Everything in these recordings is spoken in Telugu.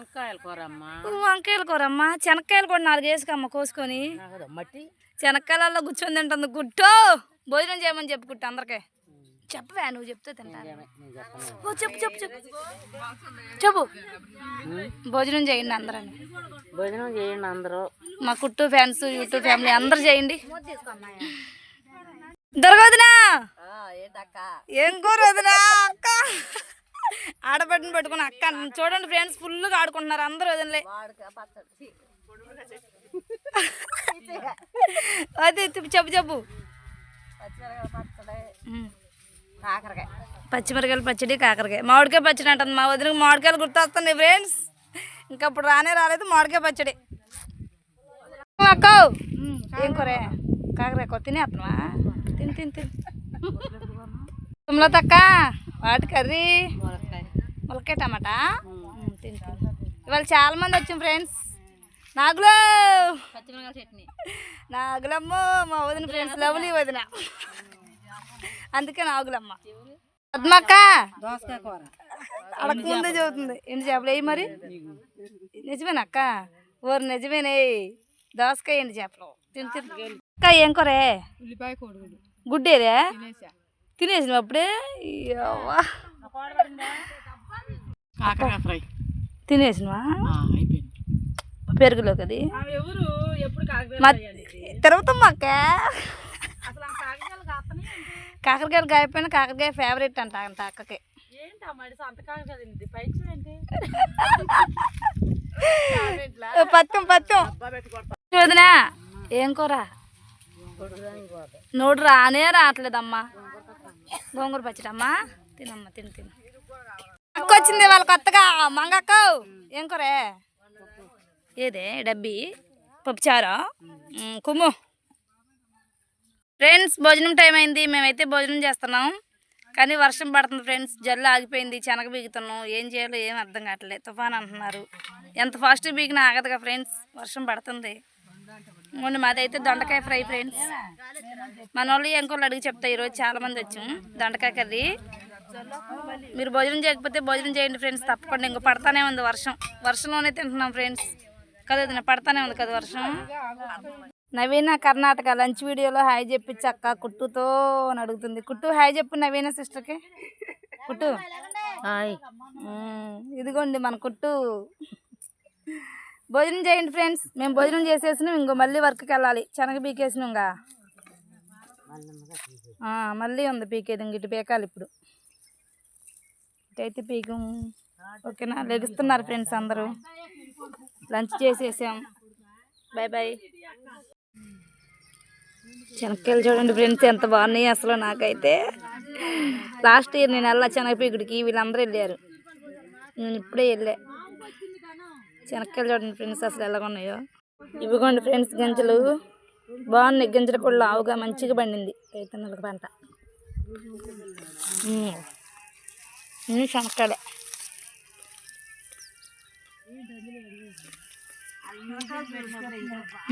వంకాయల కూర అమ్మా వంకాయల శనక్కాయలు కూడా నాలుగు వేసుకమ్మ కోసుకొని. మట్టి. శనక్కాయలలో కూర్చొని తింటుంది గుట్టో. భోజనం చేయమని చెప్పు గుట్టు అందరికీ. చెప్పవే నువ్వు చెప్తే తింటాను. ఓ చెప్పు చెప్పు చెప్పు. చెప్పు. భోజనం చేయండి అందరూ భోజనం చేయండి అందరూ. మా కుట్టు ఫ్యాన్స్ యూట్యూబ్ ఫ్యామిలీ అందరు చేయండి. దొరకదునా? ఏం కూర వదినా? అక్క. ఆడబడిని పెట్టుకుని అక్క చూడండి ఫ్రెండ్స్ ఫుల్గా ఆడుకుంటున్నారు అందరూ వదిలే అదే చెప్పు చెప్పు చెప్పు. కాకరకాయ పచ్చిమిరకాయలు పచ్చడి కాకరకాయ. మామిడికాయ పచ్చడి అంటుంది మా వదిలికి మామిడికాయలు గుర్తొస్తున్నాయి ఫ్రెండ్స్. ఇంకా అప్పుడు రానే రాలేదు మామిడికాయ పచ్చడి. అక్క ఏం కూర? కాకరకాయ కొత్త తినేస్తున్నావా తిని తిని తిని. తక్క వాటి కర్రీ. ములక్కాయ టమాటా? తిని ఇవాళ చాలా మంది వచ్చాం ఫ్రెండ్స్. నాగులో! చట్నీ. నాగులమ్మ మా వదిన ఫ్రెండ్స్ లవ్లీ వదిన. అందుకే నాగులమ్మ. పద్మక్క! అడగకుందే చదువుతుంది ఎండు చేపలు వేయి మరి? నిజమేనా అక్క? ఓరు నిజమేనే. దోసకాయ ఎండు చేపలు? తిని అక్క ఏం కూరే? ఉల్లిపాయ కోడిగుడ్డు. గుడ్డేదే? తినేసా. తినేసినావు అప్పుడే. కాకరకాయ ఫ్రై. తినేసినవా? అయిపోయింది. పెరుగులోకి అది. ఎవరు ఎప్పుడు తిరుగుతాం అక్క కాకరకాయలు కాయపోయిన కాకరకాయ ఫేవరెట్ అంట అంట అక్కకి. ఏంటి అమ్మాయి సంత కాకరకాయ తింది? పై చూడండి. పత్తం పత్తం. వదినా ఏం కూర? నోడు రానే రావట్లేదమ్మా. గోంగూర పచ్చడమ్మా? తినమ్మా తిను తిను. వచ్చింది వాళ్ళ కొత్తగా. మంగక్క ఏం కూరే? ఏదే డబ్బి? పప్పుచారా కుమ్ము. ఫ్రెండ్స్ భోజనం టైం అయింది. మేమైతే భోజనం చేస్తున్నాం. కానీ వర్షం పడుతుంది ఫ్రెండ్స్. జల్లు ఆగిపోయింది. శనగ బీగుతున్నాం. ఏం చేయాలో ఏం అర్థం కావట్లేదు తుఫాన్ అంటున్నారు. ఎంత ఫాస్ట్ బీగినా ఆగదుగా ఫ్రెండ్స్. వర్షం పడుతుంది. మొన్న మాదైతే దొండకాయ ఫ్రై ఫ్రెండ్స్. మన వాళ్ళు ఇంకోళ్ళు అడిగి చెప్తా. ఈరోజు చాలా మంది వచ్చాం. దొండకాయ కర్రీ. మీరు భోజనం చేయకపోతే భోజనం చేయండి ఫ్రెండ్స్ తప్పకుండా. ఇంకో పడతానే ఉంది వర్షం. వర్షంలోనే తింటున్నాం ఫ్రెండ్స్. కదా పడతానే ఉంది కదా వర్షం? నవీన కర్ణాటక లంచ్ వీడియోలో హాయ్ చెప్పించి అక్క కుట్టుతో అని అడుగుతుంది. కుట్టు హాయ్ చెప్పు నవీన సిస్టర్కి. కుట్టు. హాయ్. ఇదిగోండి మన కుట్టు. భోజనం చేయండి ఫ్రెండ్స్. మేము భోజనం చేసేసినాం ఇంకో మళ్ళీ వర్క్కి వెళ్ళాలి. శనగ పీకేసినాం మళ్ళీ ఉంది పీకేది ఇంక ఇటు పీకాలి ఇప్పుడు. ఇటైతే పీకం ఓకేనా? లెగుస్తున్నారు ఫ్రెండ్స్ అందరూ. లంచ్ చేసేసాం. బాయ్ బాయ్ శనక్కాయలు చూడండి ఫ్రెండ్స్ ఎంత బాగున్నాయి అసలు నాకైతే. లాస్ట్ ఇయర్ నేను వెళ్ళా శనగపీకుడికి వీళ్ళందరూ వెళ్ళారు. నేను ఇప్పుడే వెళ్ళా. శనక్కాయలు చూడండి ఫ్రెండ్స్ అసలు ఎలాగ ఉన్నాయో. ఇవిగోండి ఫ్రెండ్స్ గింజలు. బాగున్నాయి గింజలు కూడా లావుగా మంచిగా పండింది. రైతన్నలకు పంట. శనక్కాయలే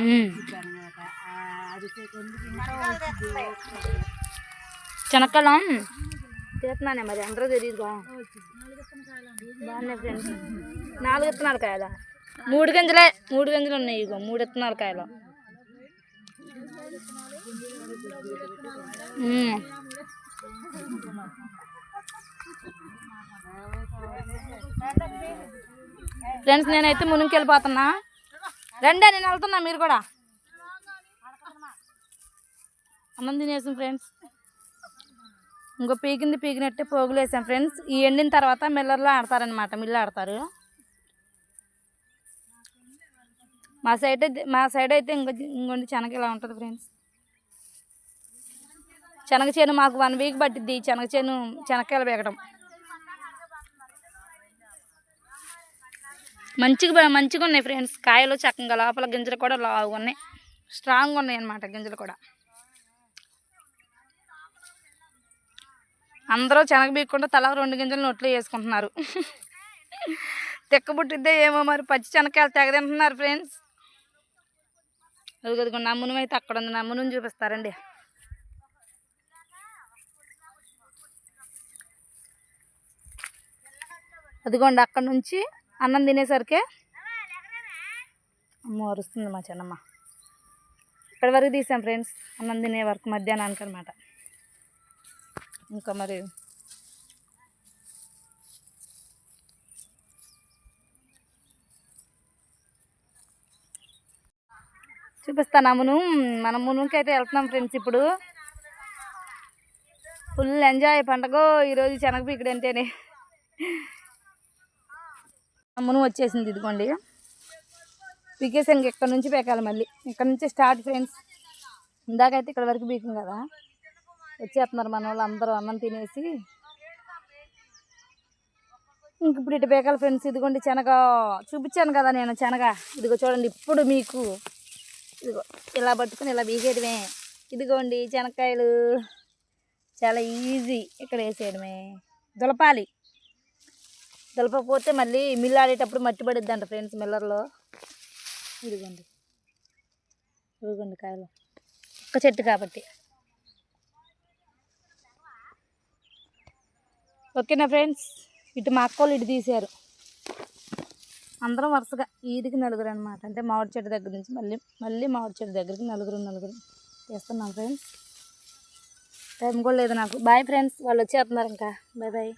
ఉమ్. శనక్కాయలు తీస్తున్నానే మరి అందరూ తెలియదుగా బాగున్నాయి ఫ్రెండ్స్ నాలుగు ఇత్తనాలు కాయలా? మూడు గింజలే మూడు గింజలు ఉన్నాయి ఇగో మూడు ఇత్తనాలు కాయలు. మ్మ్. ఫ్రెండ్స్ నేనైతే మునుగుకి వెళ్ళిపోతున్నా రండి నేను వెళ్తున్నా మీరు కూడా. అన్నం తినేసాం ఫ్రెండ్స్. ఇంకో పీకింది పీకినట్టే పోగులు వేసాం ఫ్రెండ్స్. ఈ ఎండిన తర్వాత మిల్లర్లో ఆడతారనమాట మిల్లు ఆడతారు. మా సైడ్ అయితే మా సైడ్ అయితే ఇంకో ఇంకొండి చెనక ఇలా ఉంటుంది ఫ్రెండ్స్. శనగ చేను మాకు వన్ వీక్ పట్టిద్ది. శనగ చేను శనక్కాయలు బేగడం మంచిగా మంచిగా ఉన్నాయి ఫ్రెండ్స్. కాయలు చక్కగా లోపల గింజలు కూడా లావుగా ఉన్నాయి. స్ట్రాంగ్గా ఉన్నాయి అన్నమాట గింజలు కూడా. అందరూ శనగ బీక్కుండా తల రెండు గింజలు నోట్లో వేసుకుంటున్నారు. తెక్కబుట్టిద్దే ఏమో మరి. పచ్చి శనక్కాయలు తెగ తింటున్నారు ఫ్రెండ్స్. అది అదిగో నమ్మునం అయితే అక్కడ ఉంది. నమ్మునం చూపిస్తారండి. అదిగోండి అక్కడ నుంచి అన్నం తినేసరికి అమ్మ అరుస్తుంది మా చిన్నమ్మ. ఇక్కడి వరకు తీసాం ఫ్రెండ్స్. అన్నం తినే వరకు మధ్యాహ్నానికి అనమాట ఇంకా మరి చూపిస్తాను మును మన మునుకి అయితే వెళ్తున్నాం ఫ్రెండ్స్ ఇప్పుడు. ఫుల్ ఎంజాయ్ పండగ ఈరోజు శనగపీకుడు అంటేనే. మును వచ్చేసింది ఇదిగోండి. పీకేసాను ఇక్కడ నుంచి పీకాలి మళ్ళీ. ఇక్కడ నుంచి స్టార్ట్ ఫ్రెండ్స్. ఇందాకైతే ఇక్కడ వరకు పీకం కదా. వచ్చేస్తున్నారు మన వాళ్ళు అందరూ అన్నం తినేసి. ఇంక ఇప్పుడు ఇటు పీకాలి ఫ్రెండ్స్. ఇదిగోండి శనగ. చూపించాను కదా నేను శనగ. ఇదిగో చూడండి ఇప్పుడు మీకు. ఇదిగో ఇలా పట్టుకుని ఇలా బీకేయడమే ఇదిగోండి శనక్కాయలు చాలా ఈజీ ఇక్కడ వేసేయడమే. దులపాలి. తెలపకపోతే మళ్ళీ మిల్లు ఆడేటప్పుడు మట్టి పడిద్ది అంట ఫ్రెండ్స్ మిల్లర్లో. ఇదిగోండి. ఇదిగోండి కాయలు. ఒక్క చెట్టు కాబట్టి. ఓకేనా ఫ్రెండ్స్? ఇటు మా అక్కలు ఇటు తీశారు. అందరం వరుసగా ఈదికి నలుగురు అనమాట అంటే మామిడి చెట్టు దగ్గర నుంచి మళ్ళీ మళ్ళీ మామిడి చెట్టు దగ్గరికి నలుగురు నలుగురు చేస్తున్నాం ఫ్రెండ్స్. టైం కూడా లేదు నాకు. Bye friends. వాళ్ళు వచ్చేస్తున్నారు ఇంకా. Bye bye.